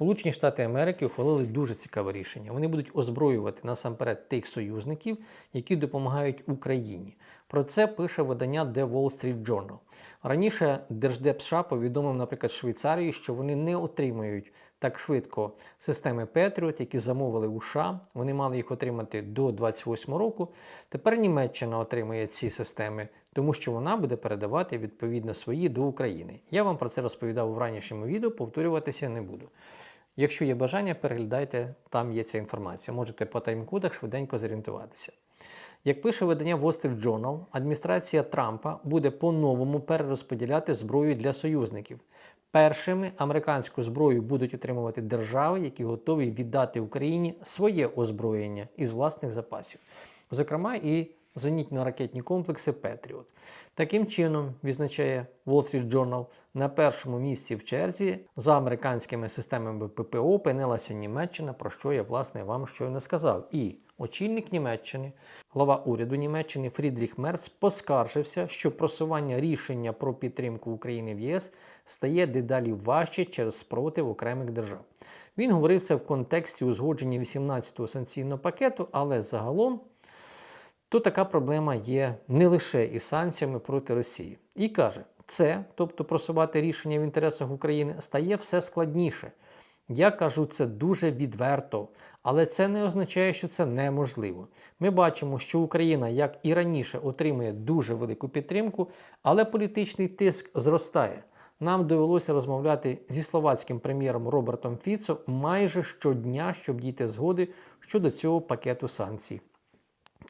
Сполучені Штати Америки ухвалили дуже цікаве рішення. Вони будуть озброювати насамперед тих союзників, які допомагають Україні. Про це пише видання The Wall Street Journal. Раніше Держдеп США повідомив, наприклад, Швейцарії, що вони не отримають так швидко системи Patriot, які замовили у США. Вони мали їх отримати до 28 року. Тепер Німеччина отримує ці системи, тому що вона буде передавати відповідно свої до України. Я вам про це розповідав у ранішньому відео, повторюватися не буду. Якщо є бажання, переглядайте, там є ця інформація. Можете по тайм-кодах швиденько зорієнтуватися. Як пише видання Wall Street Journal, адміністрація Трампа буде по-новому перерозподіляти зброю для союзників. Першими американську зброю будуть отримувати держави, які готові віддати Україні своє озброєння із власних запасів, зокрема і зенітно-ракетні комплекси Петріот. Таким чином, відзначає Wall Street Journal, на першому місці в черзі за американськими системами ППО опинилася Німеччина, про що я власне вам щойно сказав. І очільник Німеччини, глава уряду Німеччини Фрідріх Мерц поскаржився, що просування рішення про підтримку України в ЄС стає дедалі важче через спротив окремих держав. Він говорив це в контексті узгодження 18-го санкційного пакету, але загалом то така проблема є не лише із санкціями проти Росії. І каже, це, тобто просувати рішення в інтересах України, стає все складніше. Я кажу це дуже відверто, але це не означає, що це неможливо. Ми бачимо, що Україна, як і раніше, отримує дуже велику підтримку, але політичний тиск зростає. Нам довелося розмовляти зі словацьким прем'єром Робертом Фіцо майже щодня, щоб дійти згоди щодо цього пакету санкцій.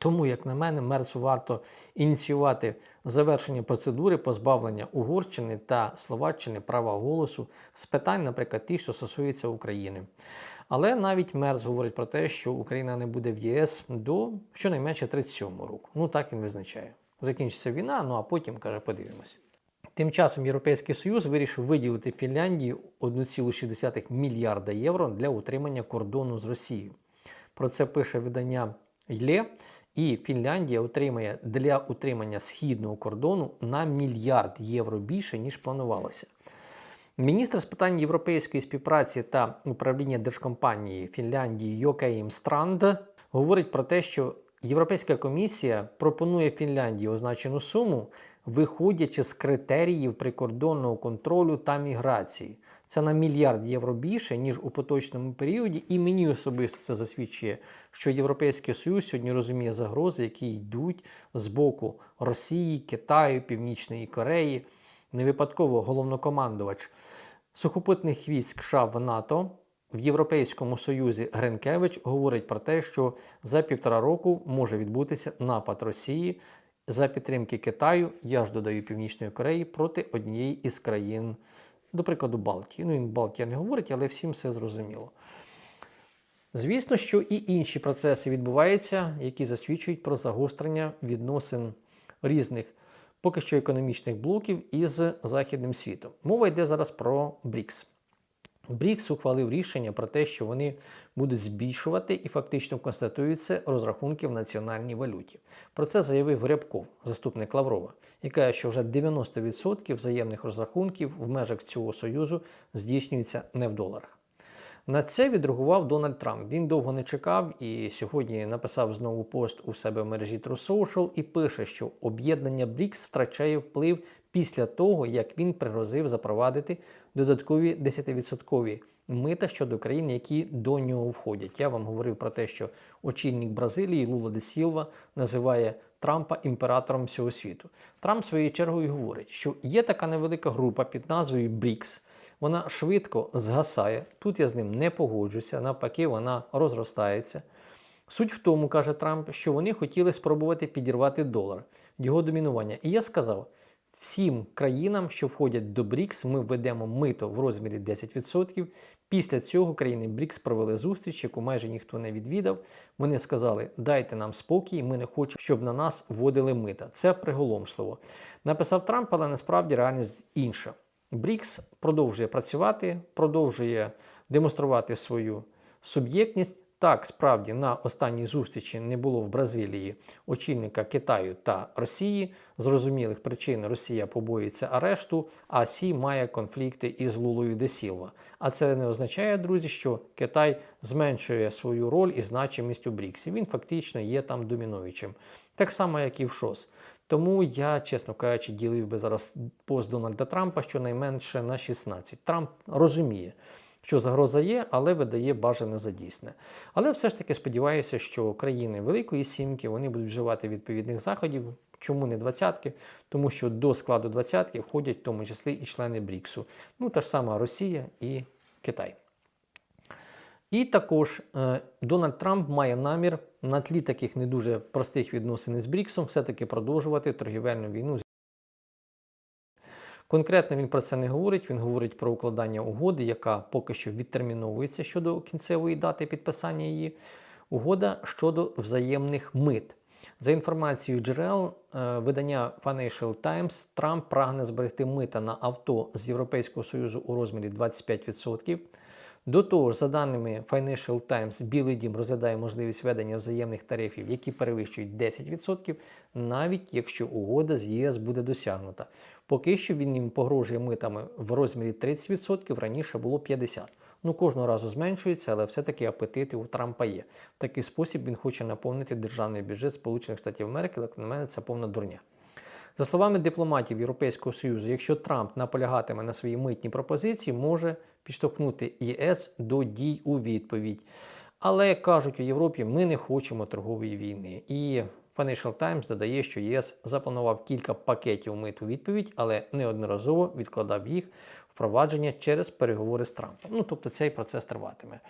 Тому, як на мене, Мерцу варто ініціювати завершення процедури позбавлення Угорщини та Словаччини права голосу з питань, наприклад, ті, що стосуються України. Але навіть Мерц говорить про те, що Україна не буде в ЄС до щонайменше 37-го року. Ну так він визначає. Закінчиться війна, ну а потім каже, подивимось. Тим часом Європейський Союз вирішив виділити Фінляндії 1,6 мільярда євро для утримання кордону з Росією. Про це пише видання ЙЛЕ. І Фінляндія отримає для утримання східного кордону на мільярд євро більше, ніж планувалося. Міністр з питань європейської співпраці та управління держкомпанії Фінляндії Йокаїм Странд говорить про те, що Європейська комісія пропонує Фінляндії означену суму, виходячи з критеріїв прикордонного контролю та міграції. Це на мільярд євро більше, ніж у поточному періоді, і мені особисто це засвідчує, що Європейський Союз сьогодні розуміє загрози, які йдуть з боку Росії, Китаю, Північної Кореї. Не випадково головнокомандувач сухопутних військ США в НАТО в Європейському Союзі Гринкевич говорить про те, що за півтора року може відбутися напад Росії за підтримки Китаю, я ж додаю Північної Кореї проти однієї із країн до прикладу, Балтії. Ну, він Балтія не говорить, але всім все зрозуміло. Звісно, що і інші процеси відбуваються, які засвідчують про загострення відносин різних поки що економічних блоків із Західним світом. Мова йде зараз про БРІКС. БРІКС ухвалив рішення про те, що вони будуть збільшувати і фактично констатуються розрахунки в національній валюті. Про це заявив Рябков, заступник Лаврова, і каже, що вже 90% взаємних розрахунків в межах цього союзу здійснюються не в доларах. На це відреагував Дональд Трамп. Він довго не чекав і сьогодні написав знову пост у себе в мережі True Social і пише, що об'єднання БРІКС втрачає вплив після того, як він пригрозив запровадити додаткові 10% мита щодо країн, які до нього входять. Я вам говорив про те, що очільник Бразилії Лула де Сілва називає Трампа імператором всього світу. Трамп своєю чергою говорить, що є така невелика група під назвою БРІКС. Вона швидко згасає. Тут я з ним не погоджуся, навпаки, вона розростається. Суть в тому, каже Трамп, що вони хотіли спробувати підірвати долар, його домінування. І я сказав: всім країнам, що входять до БРІКС, ми введемо мито в розмірі 10%. Після цього країни БРІКС провели зустріч, яку майже ніхто не відвідав. Вони сказали, дайте нам спокій, ми не хочемо, щоб на нас вводили мита. Це приголомшливо. Написав Трамп, але насправді реальність інша. БРІКС продовжує працювати, продовжує демонструвати свою суб'єктність. Так, справді на останній зустрічі не було в Бразилії очільника Китаю та Росії. Зрозумілих причин Росія побоюється арешту, а Сі має конфлікти із Лулою де Сілва. А це не означає, друзі, що Китай зменшує свою роль і значимість у Бріксі. Він фактично є там домінуючим. Так само, як і в ШОС. Тому я, чесно кажучи, ділив би зараз пост Дональда Трампа щонайменше на 16. Трамп розуміє, що загроза є, але видає бажане за дійсне. Але все ж таки сподіваюся, що країни Великої Сімки вони будуть вживати відповідних заходів. Чому не двадцятки? Тому що до складу двадцятки входять в тому числі і члени Бріксу. Ну та ж сама Росія і Китай. І також е, Дональд Трамп має намір на тлі таких не дуже простих відносин з Бріксом все-таки продовжувати торгівельну війну. Конкретно він про це не говорить. Він говорить про укладання угоди, яка поки що відтерміновується щодо кінцевої дати підписання її. Угода щодо взаємних мит. За інформацією джерел е, видання Financial Times, Трамп прагне зберегти мита на авто з Європейського Союзу у розмірі 25%. До того ж, за даними Financial Times, Білий Дім розглядає можливість введення взаємних тарифів, які перевищують 10%, навіть якщо угода з ЄС буде досягнута. Поки що він їм погрожує митами в розмірі 30%, раніше було 50%. Ну, кожного разу зменшується, але все-таки апетити у Трампа є. В такий спосіб він хоче наповнити державний бюджет Сполучених Штатів Америки, але на мене це повна дурня. За словами дипломатів Європейського Союзу, якщо Трамп наполягатиме на своїй митній пропозиції, може підштовхнути ЄС до дій у відповідь. Але кажуть у Європі, ми не хочемо торгової війни. І Financial Times додає, що ЄС запланував кілька пакетів мит у відповідь, але неодноразово відкладав їх впровадження через переговори з Трампом. Ну тобто цей процес триватиме.